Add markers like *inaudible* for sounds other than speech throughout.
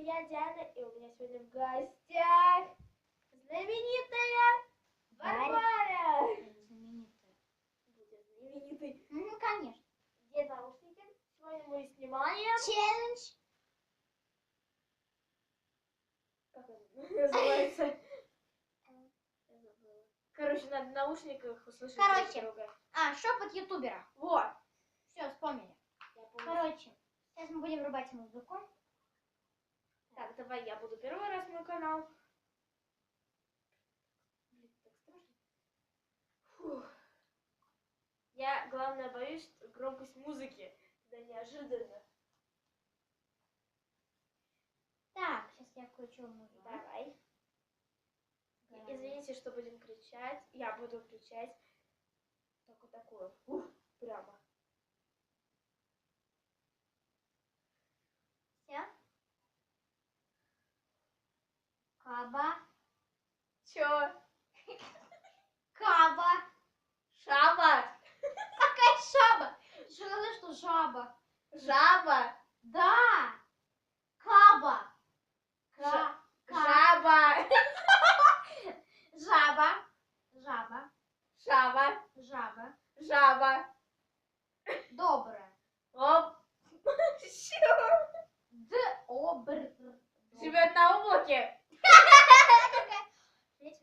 я, Диана, и у меня сегодня в гостях знаменитая Варвара. Знаменитая. Будет знаменитой. Ну, конечно. Где наушники? Сегодня мы снимаем... Челлендж. Как он называется? Короче, надо в наушниках услышать Короче. друга. А, шепот ютубера. Вот. Все, вспомнили. Короче, сейчас мы будем врубать музыку. Так, давай я буду первый раз мой канал. Блин, так страшно. Фух. Я, главное, боюсь громкость музыки. Да неожиданно. Так, сейчас я включу музыку. Давай. Извините, что будем кричать. Я буду кричать. Только такое. Ух, прямо. Все. Каба. Чё? Каба. Шаба? Какая шаба? Что сказала, что жаба? Жаба? Да. Каба. Ка. Жа- Ка. Жаба? *laughs* Жаба. Жаба. Шаба? Жаба. Жаба? Добрая. Оп. Чё? *laughs* Д. Обр. Живет на облаке.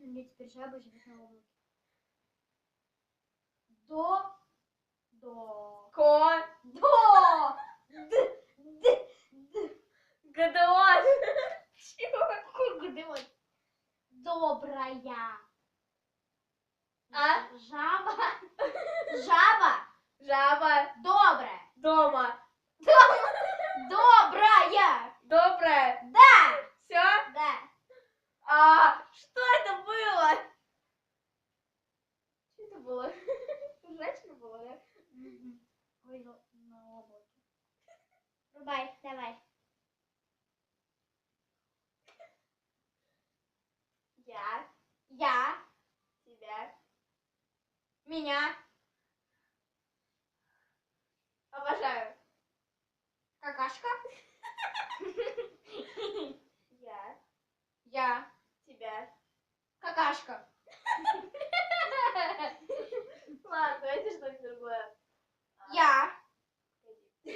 Меня теперь жаба живет на облаке. До. До. Ко. До. Д. Д. Д. Гадеон. Чего? Какой гудеон? Добрая. А? Жаба. Жаба. Жаба. Добрая. Дома. Добрая. Добрая. Да. Все? Да. А, что это было? Что это было? *laughs* Женщина была, да? Ой, на на облаке. Рубай, давай. Я Я. тебя Меня. обожаю. Какашка. *laughs* Я Я. тебя. Какашка. *laughs* Ладно, давайте что-нибудь другое. Я. *laughs*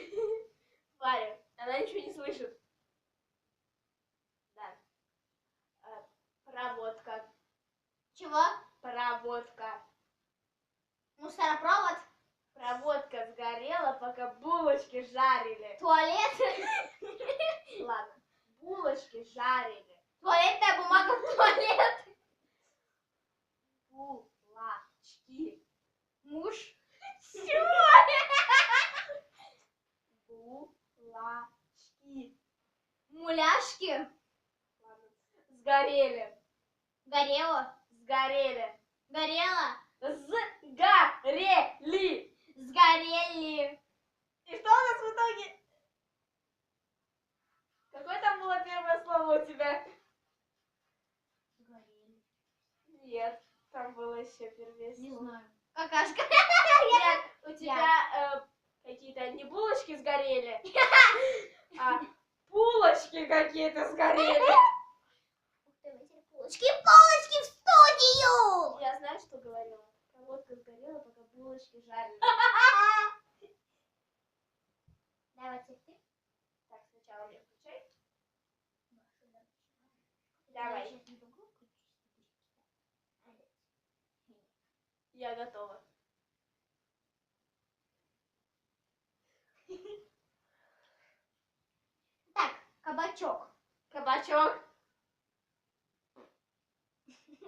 Варя, она ничего не слышит. Да. А, Проводка. Чего? Проводка. Мусоропровод. Проводка сгорела, пока булочки жарили. Туалет. *laughs* Ладно, булочки жарили. Туалетная бумага в туалет. Булочки. Муж. Чего? Булочки. Муляшки. Сгорели. Горело. Сгорели. Горело. Сгорели. Сгорели. И что у нас в итоге? Какое там было первое слово у тебя? Сгорели. Нет, там было еще первое Не знаю. Какашка. *laughs* Нет, у тебя э, какие-то не булочки сгорели, *laughs* а булочки какие-то сгорели. Ты, Полочки, полочки в студию. Я знаю, что говорила. Проводка сгорела, пока булочки жарили. *laughs* Давай теперь. Так, сначала мне включай. Давай. Я готова. Так, кабачок. Кабачок.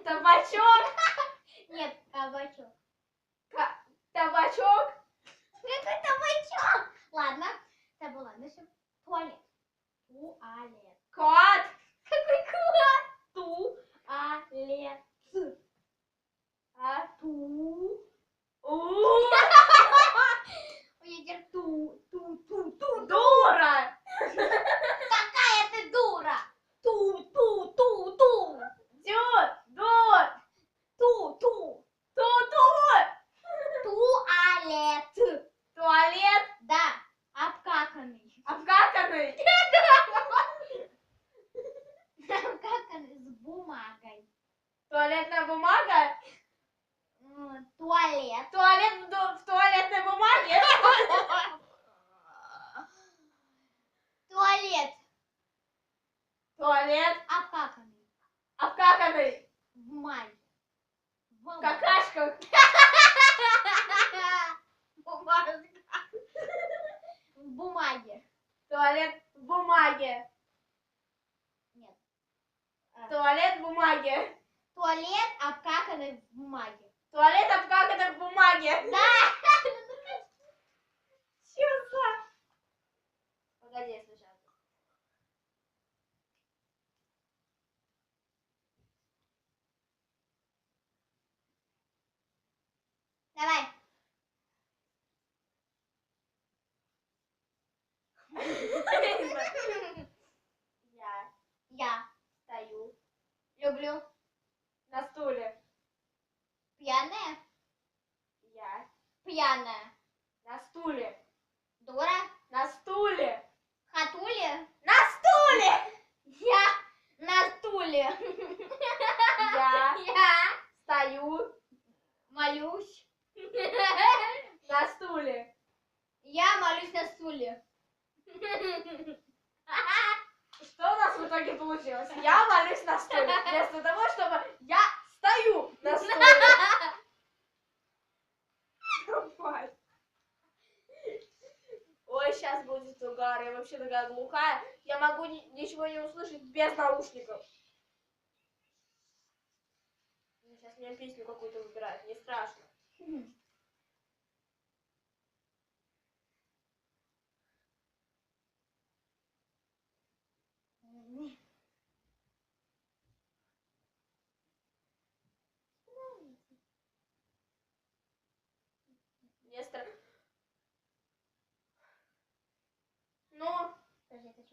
Табачок. *laughs* Нет, кабачок. Ка- табачок. Какой табачок? Ладно, это было на все. Туалет. Туалет. Кот. Какой кот? Туалет. Туалет. А Ту. у Ой, я теперь ту, ту, ту, ту. дура. Какая ты дура? Ту, ту, ту, ту. Дю, ду, Ту, ту. ту, ту. Туалет. Давай. Я. Я. Стою. Люблю. На стуле. Пьяная? Я. Пьяная. На стуле. чувство, Гар, я вообще такая глухая. Я могу ни ничего не услышать без наушников. Сейчас мне песню какую-то выбирают, не страшно.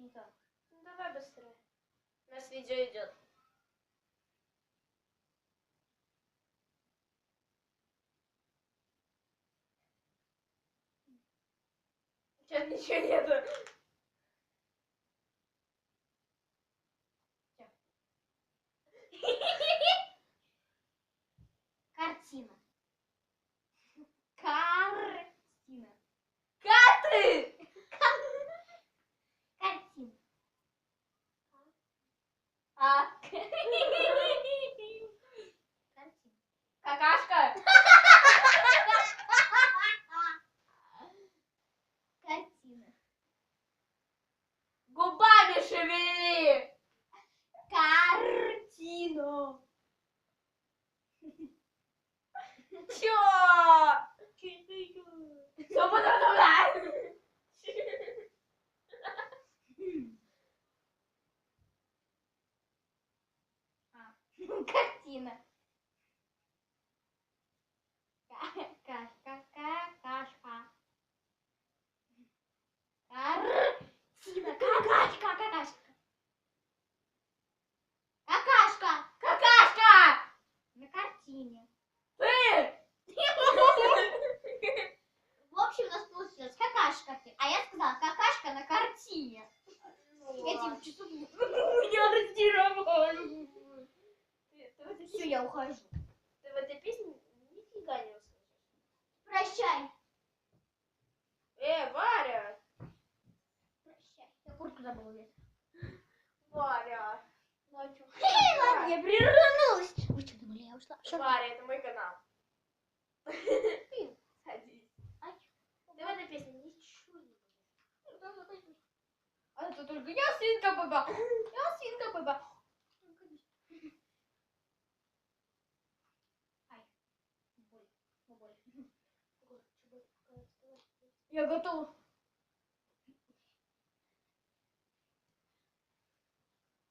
Ну никак. Ну давай быстрее. У нас видео идет. Сейчас ничего нету. афина Я готов.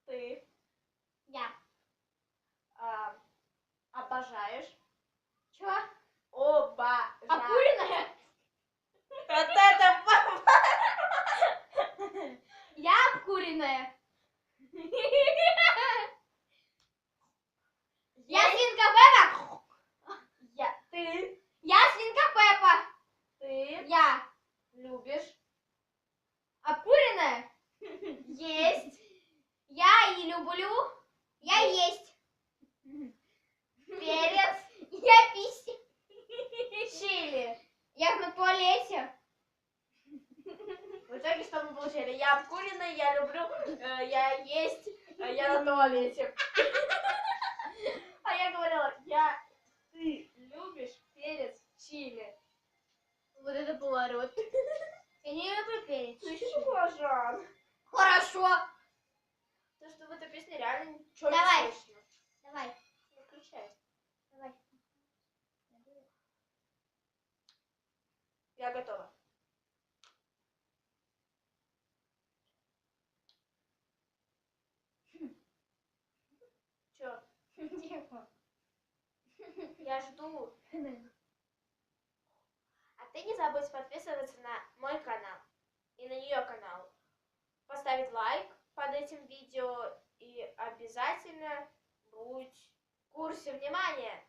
Ты. Я. А, обожаешь. Чего? Обожаю. Обкуренная? Вот это папа! Я обкуренная. Я свинка Пеппа. Я. Ты. Я свинка Пеппа. Ты. Я. Любишь. А обкуренная? Есть. Я и люблю. Я есть. Перец. Я писи. Чили. Я на туалете. В итоге что мы получили? Я обкуренная, я люблю, э, я есть, а я на туалете. А я говорила, я, ты любишь перец чили. Вот это поворот. *laughs* Я не люблю перец. Ну еще баклажан. Хорошо. То, что в этой песне реально ничего Давай. не слышно. Давай. Не включай. Давай. Я готова. Чё? Я жду. *laughs* Ты не забудь подписываться на мой канал и на ее канал. Поставить лайк под этим видео и обязательно будь в курсе внимания.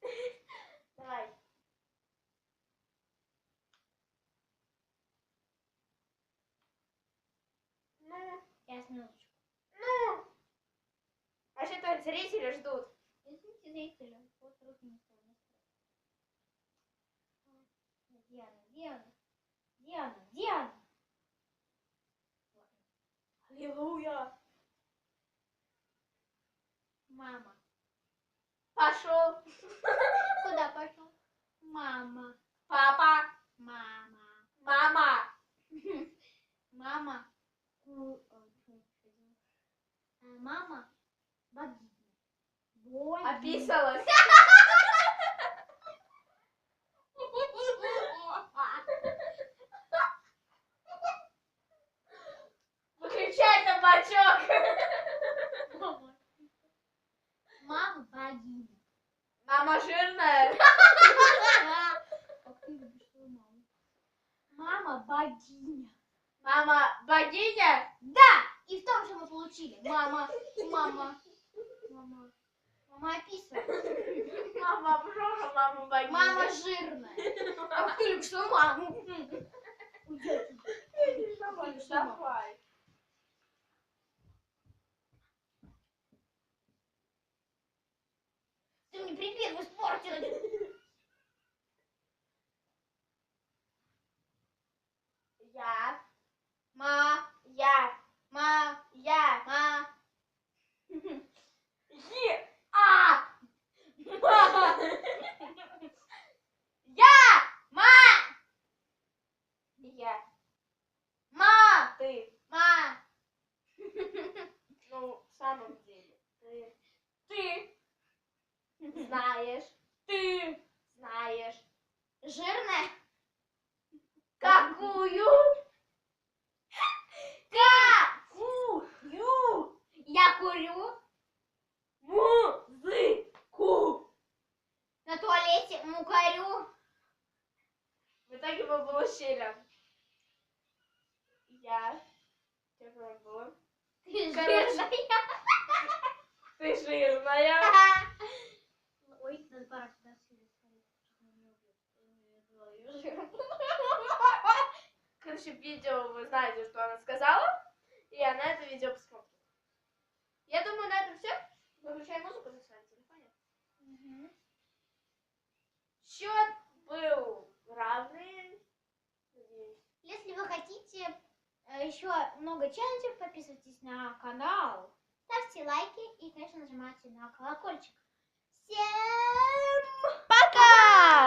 *laughs* Давай. Ну, Я минуточку. ну. А что-то зрители ждут. Извините, зрители. Вот руки не Диана, Диана. Диана, Диана. Аллилуйя. Мама. Пошел. Куда пошел? Мама. Папа. Мама. Мама. Мама. Э, Мама. Богиня. Описалась. Выключай табачок. Мама богиня. Мама жирная. Как ты любишь свою маму? Мама богиня. Мама богиня. Да! И в том, что мы получили. Мама, мама, мама. Мама описывает. Мама обжора, мама богиня. Мама жирная. Как *laughs* ты любишь свою маму? Давай. Ты мне припев испортила. Я. Ма, Я. ма, Я. ма. Е. А. Ма. Я. Ма, Я. ма, Ты. ма. Ну, в самом деле. Ты. Ты. Знаешь. Ты. Знаешь. Жирная. Какую? Какую? Я курю. Музыку. На туалете мукарю. В итоге мы получили. Я. Что там было? Ты Короче. жирная. Ты жирная. Ой, надо пора сюда Короче, видео вы знаете, что она сказала. И я на это видео посмотрю. Я думаю, на этом все. Выключай музыку на своем телефоне. Счет был равный. Если вы хотите э, еще много челленджей, подписывайтесь на канал, ставьте лайки и, конечно, нажимайте на колокольчик. Всем пока!